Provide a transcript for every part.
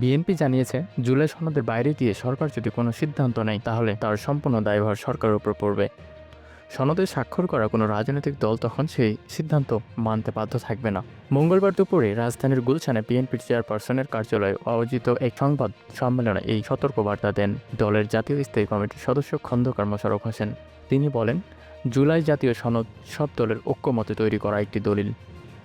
BNP জানিয়েছে, জুলাই সনদের বাইরে গিয়ে সরকার যদি কোনো সিদ্ধান্ত নেয়, তাহলে তার সম্পূর্ণ দায়ভার সরকারের উপর পড়বে। সনদে স্বাক্ষর করা কোনো রাজনৈতিক দল তখন সেই সিদ্ধান্ত মানতে বাধ্য থাকবে না। মঙ্গলবার দুপুরে রাজধানীর গুলশানে বিএনপির চেয়ারপারসনের কার্যালয়ে আয়োজিত এক সংবাদ সম্মেলনে এই সতর্কবার্তা দেন দলের জাতীয় স্থায়ী কমিটির সদস্য খন্দকার মোশারফ হোসেন। তিনি বলেন, জুলাই জাতীয় সনদ সব দলের ঐক্যমতে তৈরি করা একটি দলিল।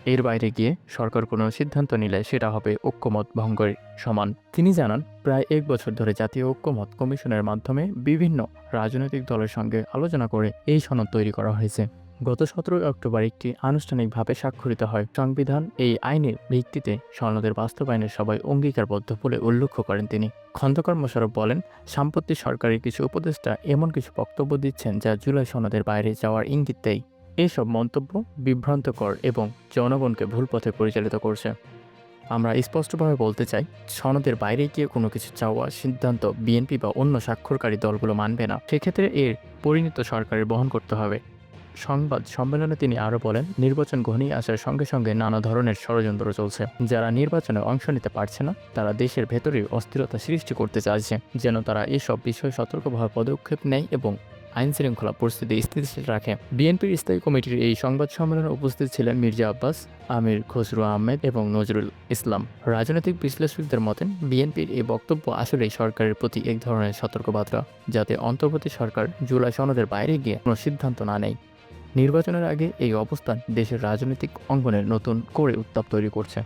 এর বাইরে গিয়ে সরকার কোনো সিদ্ধান্ত নিলে সেটা হবে ঐক্যমত ভঙ্গের সমান। তিনি জানান, প্রায় এক বছর ধরে জাতীয় ঐক্যমত কমিশনের মাধ্যমে বিভিন্ন রাজনৈতিক দলের সঙ্গে আলোচনা করে এই সনদ তৈরি করা হয়েছে। গত সতেরোই অক্টোবর একটি আনুষ্ঠানিকভাবে স্বাক্ষরিত হয়। সংবিধান এই আইনের ভিত্তিতে সনদের বাস্তবায়নের সবাই অঙ্গীকারবদ্ধ বলে উল্লেখ করেন তিনি। খন্দকার মোশারফ বলেন, সাম্প্রতিক সরকারের কিছু উপদেষ্টা এমন কিছু বক্তব্য দিচ্ছেন যা জুলাই সনদের বাইরে যাওয়ার ইঙ্গিত দেয়। এইসব মন্তব্য বিভ্রান্তকর এবং জনগণকে ভুল পথে পরিচালিত করছে। আমরা স্পষ্টভাবে বলতে চাই, সনদের বাইরে গিয়ে কোনো কিছু চাওয়া সিদ্ধান্ত বিএনপি বা অন্য স্বাক্ষরকারী দলগুলো মানবে না। সেক্ষেত্রে এর পরিণত সরকারের বহন করতে হবে। সংবাদ সম্মেলনে তিনি আরও বলেন, নির্বাচন ঘনিয়ে আসার সঙ্গে সঙ্গে নানা ধরনের ষড়যন্ত্র চলছে। যারা নির্বাচনে অংশ নিতে পারছে না, তারা দেশের ভেতরেই অস্থিরতা সৃষ্টি করতে চাইছে, যেন তারা এসব বিষয়ে সতর্কভাবে পদক্ষেপ নেয় এবং আইন শৃঙ্খলা পরিস্থিতি স্থিতিশীল রাখে। বিএনপির স্থায়ী কমিটির এই সংবাদ সম্মেলনে উপস্থিত ছিলেন মির্জা আব্বাস, আমির খসরু আহমেদ এবং নজরুল ইসলাম। রাজনৈতিক বিশ্লেষকদের মতেন বিএনপির এই বক্তব্য আসলেই সরকারের প্রতি এক ধরনের সতর্কবার্তা, যাতে অন্তর্বর্তী সরকার জুলাই সনদের বাইরে গিয়ে কোনো সিদ্ধান্ত না নেয়। নির্বাচনের আগে এই অবস্থান দেশের রাজনৈতিক অঙ্গনের নতুন করে উত্তাপ তৈরি করছে।